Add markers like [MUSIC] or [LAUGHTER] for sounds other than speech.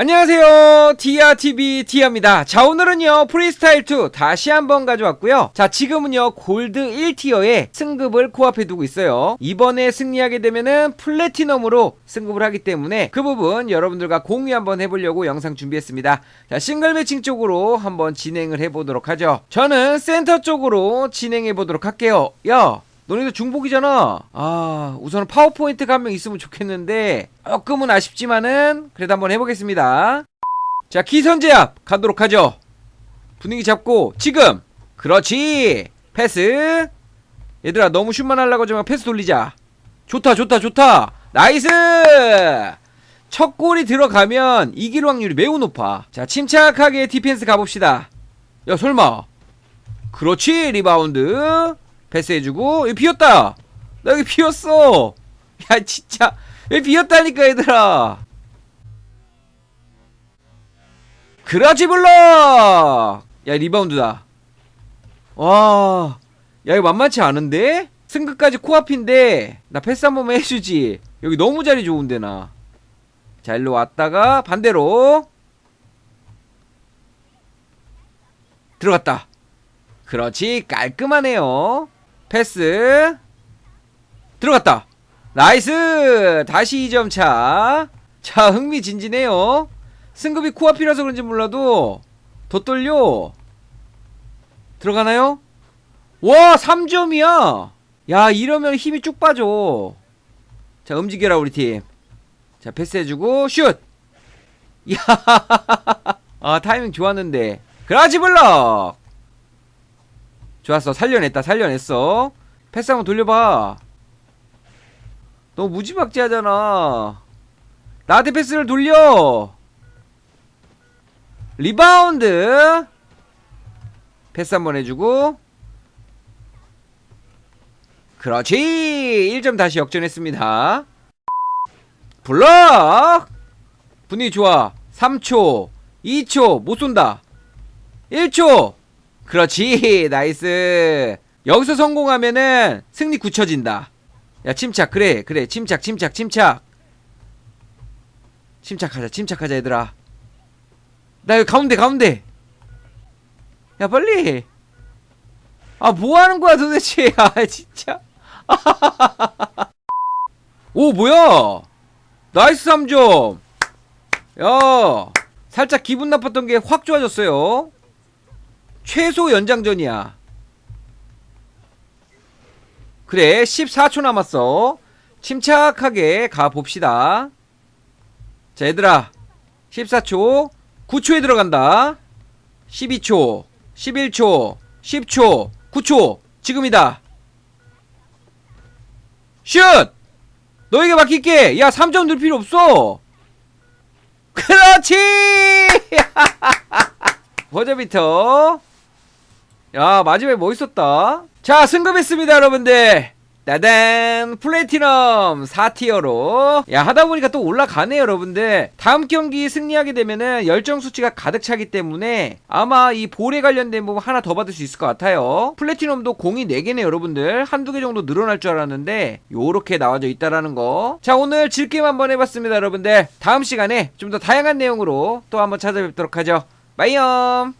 안녕하세요. 디아TV 디아입니다. 자, 오늘은요, 프리스타일2 다시 한번 가져왔고요. 자, 지금은요, 골드 1티어에 승급을 코앞에 두고 있어요. 이번에 승리하게 되면은 플래티넘으로 승급을 하기 때문에 그 부분 여러분들과 공유 한번 해보려고 영상 준비했습니다. 자, 싱글 매칭 쪽으로 한번 진행을 해보도록 하죠. 저는 센터 쪽으로 진행해보도록 할게요. 야! 너네도 중복이잖아. 아, 우선 파워포인트가 한 명 있으면 좋겠는데 조금은 아쉽지만은 그래도 한번 해보겠습니다. 자, 기선제압 가도록 하죠. 분위기 잡고 지금 그렇지 패스. 얘들아 너무 슛만 하려고 하지 마 패스 돌리자. 좋다 좋다 좋다 나이스. 첫 골이 들어가면 이길 확률이 매우 높아. 자, 침착하게 디펜스 가봅시다. 야, 설마. 그렇지 리바운드. 패스해주고 여기 비었다! 나 여기 비었어! 야 진짜! 여기 비었다니까 얘들아! 그라지 블럭 야 리바운드다. 와야 이거 만만치 않은데? 승급까지 코앞인데 나 패스 한 번만 해주지. 여기 너무 자리 좋은데 나자 일로 왔다가 반대로. 들어갔다. 그렇지 깔끔하네요 패스. 들어갔다. 나이스! 다시 2점 차. 자 흥미진진해요. 승급이 코앞이라서 그런지 몰라도 더 떨려. 들어가나요? 와 3점이야! 야 이러면 힘이 쭉 빠져. 자 움직여라 우리 팀자 패스해주고 슛! [LAUGHS] 야 아 타이밍 좋았는데. 그라지 블럭 좋았어. 살려냈다. 살려냈어. 패스 한번 돌려봐. 너무 무지막지하잖아. 나한테 패스를 돌려. 리바운드. 패스 한번 해주고. 그렇지. 1점 다시 역전했습니다. 블럭! 분위기 좋아. 3초 2초 못 쏜다. 1초 그렇지. [LAUGHS] 나이스. 여기서 성공하면은 승리 굳혀진다. 야 침착. 그래 그래. 침착 침착 침착. 침착하자 침착하자 얘들아. 나 여기 가운데 가운데. 야 빨리. 아 뭐하는 거야 도대체? [LAUGHS] 아 진짜. [LAUGHS] 오 뭐야? 나이스 3점. 야 살짝 기분 나빴던 게 확 좋아졌어요 최소 연장전이야. 그래, 14초 남았어. 침착하게 가봅시다. 자, 얘들아. 14초. 9초에 들어간다. 12초. 11초. 10초. 9초. 지금이다. 슛! 너에게 맡길게. 야, 3점 넣을 필요 없어. 그렇지! [LAUGHS] 버저비터. 야 마지막에 멋있었다? 자 승급했습니다 여러분들. 따단 플래티넘 4티어로. 야 하다보니까 또 올라가네요 여러분들. 다음 경기 승리하게 되면은 열정 수치가 가득 차기 때문에 아마 이 볼에 관련된 부분 하나 더 받을 수 있을 것 같아요. 플래티넘도 공이 4개네 여러분들. 한두 개 정도 늘어날 줄 알았는데 요렇게 나와져 있다라는 거자 오늘 질게임 한번 해봤습니다 여러분들. 다음 시간에 좀 더 다양한 내용으로 또 한번 찾아뵙도록 하죠. 바이엄